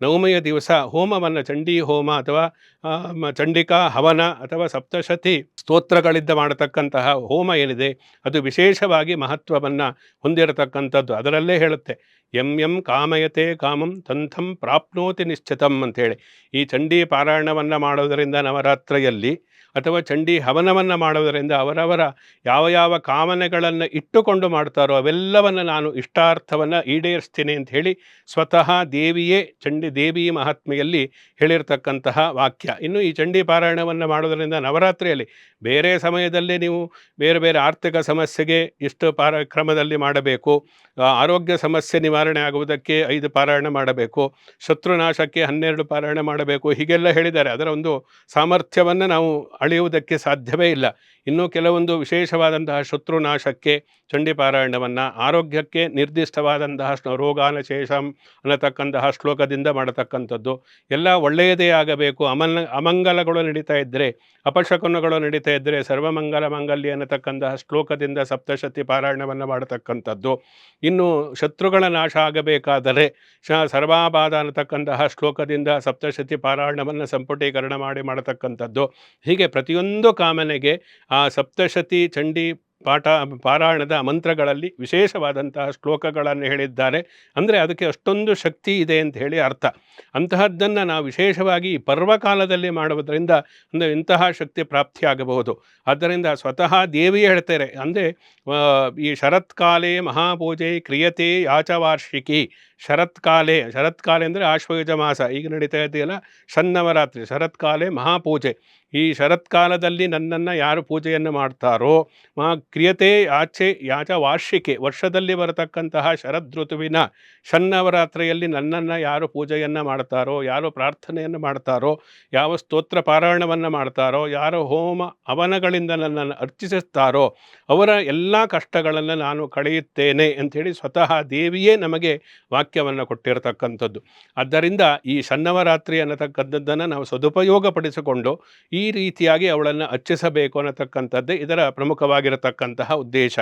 ನವಮಿಯ ದಿವಸ ಹೋಮವನ್ನು ಚಂಡಿ ಹೋಮ ಅಥವಾ ಚಂಡಿಕಾ ಹವನ ಅಥವಾ ಸಪ್ತಶತಿ ಸ್ತೋತ್ರಗಳಿಂದ ಮಾಡತಕ್ಕಂತಹ ಹೋಮ ಏನಿದೆ, ಅದು ವಿಶೇಷವಾಗಿ ಮಹತ್ವವನ್ನು ಹೊಂದಿರತಕ್ಕಂಥದ್ದು. ಅದರಲ್ಲೇ ಹೇಳುತ್ತೆ ಎಂ ಎಂ ಕಾಮಯತೆ ಕಾಮಂ ತಂಥಂ ಪ್ರಾಪ್ನೋತಿ ನಿಶ್ಚಿತಂ ಅಂಥೇಳಿ. ಈ ಚಂಡಿ ಪಾರಾಯಣವನ್ನು ಮಾಡೋದರಿಂದ ನವರಾತ್ರಿಯಲ್ಲಿ ಅಥವಾ ಚಂಡಿ ಹವನವನ್ನು ಮಾಡೋದರಿಂದ ಅವರವರ ಯಾವ ಯಾವ ಕಾಮನೆಗಳನ್ನು ಇಟ್ಟುಕೊಂಡು ಮಾಡ್ತಾರೋ ಅವೆಲ್ಲವನ್ನು ನಾನು ಇಷ್ಟಾರ್ಥವನ್ನು ಈಡೇರಿಸ್ತೀನಿ ಅಂತ ಹೇಳಿ ಸ್ವತಃ ದೇವಿಯೇ, ಚಂಡಿ ದೇವಿ ಮಹಾತ್ಮೆಯಲ್ಲಿ ಹೇಳಿರ್ತಕ್ಕಂತಹ ವಾಕ್ಯ. ಇನ್ನು ಈ ಚಂಡಿ ಪಾರಾಯಣವನ್ನು ಮಾಡೋದರಿಂದ ನವರಾತ್ರಿಯಲ್ಲಿ ಬೇರೆ ಸಮಯದಲ್ಲಿ ನೀವು ಬೇರೆ ಬೇರೆ ಆರ್ಥಿಕ ಸಮಸ್ಯೆಗೆ ಇಷ್ಟು ಪಾರ ಕ್ರಮದಲ್ಲಿ ಮಾಡಬೇಕು. ಆರೋಗ್ಯ ಸಮಸ್ಯೆ ನಿವಾರಣೆ ಆಗುವುದಕ್ಕೆ ಐದು ಪಾರಾಯಣ ಮಾಡಬೇಕು. ಶತ್ರುನಾಶಕ್ಕೆ ಹನ್ನೆರಡು ಪಾರಾಯಣ ಮಾಡಬೇಕು. ಹೀಗೆಲ್ಲ ಹೇಳಿದ್ದಾರೆ. ಅದರ ಒಂದು ಸಾಮರ್ಥ್ಯವನ್ನು ನಾವು ಅಳೆಯುವುದಕ್ಕೆ ಸಾಧ್ಯವೇ ಇಲ್ಲ. ಇನ್ನು ಕೆಲವೊಂದು ವಿಶೇಷವಾದಂತಹ ಶತ್ರುನಾಶಕ್ಕೆ ಚಂಡಿ ಪಾರಾಯಣವನ್ನು ಆರೋಗ್ಯಕ್ಕೆ ನಿರ್ದಿಷ್ಟವಾದಂತಹ ಶ್ಲೋ- ರೋಗಾನಶೇಷಂ ಅನ್ನತಕ್ಕಂತಹ ಶ್ಲೋಕದಿಂದ ಮಾಡತಕ್ಕಂಥದ್ದು. ಎಲ್ಲ ಒಳ್ಳೆಯದೇ ಆಗಬೇಕು. ಅಮನ್ ಅಮಂಗಲಗಳು ನಡೀತಾ ಇದ್ದರೆ ಅಪಶಕುನಗಳು ನಡೀತಾ ಇದ್ದರೆ ಸರ್ವಮಂಗಲ ಮಂಗಲ್ಯ ಅನ್ನತಕ್ಕಂತಹ ಶ್ಲೋಕದಿಂದ ಸಪ್ತಶತಿ ಪಾರಾಯಣವನ್ನು ಮಾಡತಕ್ಕಂಥದ್ದು. ಇನ್ನು ಶತ್ರುಗಳ ನಾಶ ಆಗಬೇಕಾದರೆ ಶ ಸರ್ವಾಬಾಧ ಅನ್ನತಕ್ಕಂತಹ ಶ್ಲೋಕದಿಂದ ಸಪ್ತಶತಿ ಪಾರಾಯಣವನ್ನು ಸಂಪುಟೀಕರಣ ಮಾಡಿ ಮಾಡತಕ್ಕಂಥದ್ದು. ಹೀಗೆ ಪ್ರತಿಯೊಂದು ಕಾಮನೆಗೆ ಸಪ್ತಶತಿ ಚಂಡಿ ಪಾಠ, ಪಾರಾಯಣದ ಮಂತ್ರಗಳಲ್ಲಿ ವಿಶೇಷವಾದಂತಹ ಶ್ಲೋಕಗಳನ್ನು ಹೇಳಿದ್ದಾರೆ. ಅಂದರೆ ಅದಕ್ಕೆ ಅಷ್ಟೊಂದು ಶಕ್ತಿ ಇದೆ ಅಂತ ಹೇಳಿ ಅರ್ಥ. ಅಂತಹದ್ದನ್ನು ನಾವು ವಿಶೇಷವಾಗಿ ಪರ್ವಕಾಲದಲ್ಲಿ ಮಾಡುವುದರಿಂದ ಅಂದರೆ ಇಂತಹ ಶಕ್ತಿ ಪ್ರಾಪ್ತಿಯಾಗಬಹುದು. ಆದ್ದರಿಂದ ಸ್ವತಃ ದೇವಿಯೇ ಹೇಳ್ತಾರೆ, ಅಂದರೆ ಈ ಶರತ್ಕಾಲೇ ಮಹಾಪೂಜೆ ಕ್ರಿಯತೆ ಯಾಚವಾರ್ಷಿಕಿ. ಶರತ್ಕಾಲೆ ಶರತ್ಕಾಲೆ ಅಂದರೆ ಆಶ್ವಯುಜ ಮಾಸ. ಈಗ ನಡೀತಾ ಇದೆಯಲ್ಲ? ಸನ್ನವರಾತ್ರಿ ಶರತ್ಕಾಲೆ ಮಹಾಪೂಜೆ. ಈ ಶರತ್ಕಾಲದಲ್ಲಿ ನನ್ನನ್ನು ಯಾರು ಪೂಜೆಯನ್ನು ಮಾಡ್ತಾರೋ ಮಾ ಕ್ರಿಯತೆ ಆಚೆ ಯಾಚ ವಾರ್ಷಿಕೆ ವರ್ಷದಲ್ಲಿ ಬರತಕ್ಕಂತಹ ಶರದೃತುವಿನ ಷನ್ನವರಾತ್ರಿಯಲ್ಲಿ ನನ್ನನ್ನು ಯಾರು ಪೂಜೆಯನ್ನು ಮಾಡ್ತಾರೋ, ಯಾರು ಪ್ರಾರ್ಥನೆಯನ್ನು ಮಾಡ್ತಾರೋ, ಯಾವ ಸ್ತೋತ್ರ ಪಾರಾಯಣವನ್ನು ಮಾಡ್ತಾರೋ, ಯಾರು ಹೋಮ ಹವನಗಳಿಂದ ನನ್ನನ್ನು ಅರ್ಚಿಸುತ್ತಾರೋ, ಅವರ ಎಲ್ಲ ಕಷ್ಟಗಳನ್ನು ನಾನು ಕಳೆಯುತ್ತೇನೆ ಅಂಥೇಳಿ ಸ್ವತಃ ದೇವಿಯೇ ನಮಗೆ ವಾಕ್ಯವನ್ನು ಕೊಟ್ಟಿರತಕ್ಕಂಥದ್ದು. ಆದ್ದರಿಂದ ಈ ಸಣ್ಣವರಾತ್ರಿ ಅನ್ನತಕ್ಕಂಥದ್ದನ್ನು ನಾವು ಸದುಪಯೋಗಪಡಿಸಿಕೊಂಡು ಈ ರೀತಿಯಾಗಿ ಅವಳನ್ನು ಅರ್ಚಿಸಬೇಕು ಅನ್ನತಕ್ಕಂಥದ್ದೇ ಇದರ ಪ್ರಮುಖವಾಗಿರತಕ್ಕಂತಹ ಉದ್ದೇಶ.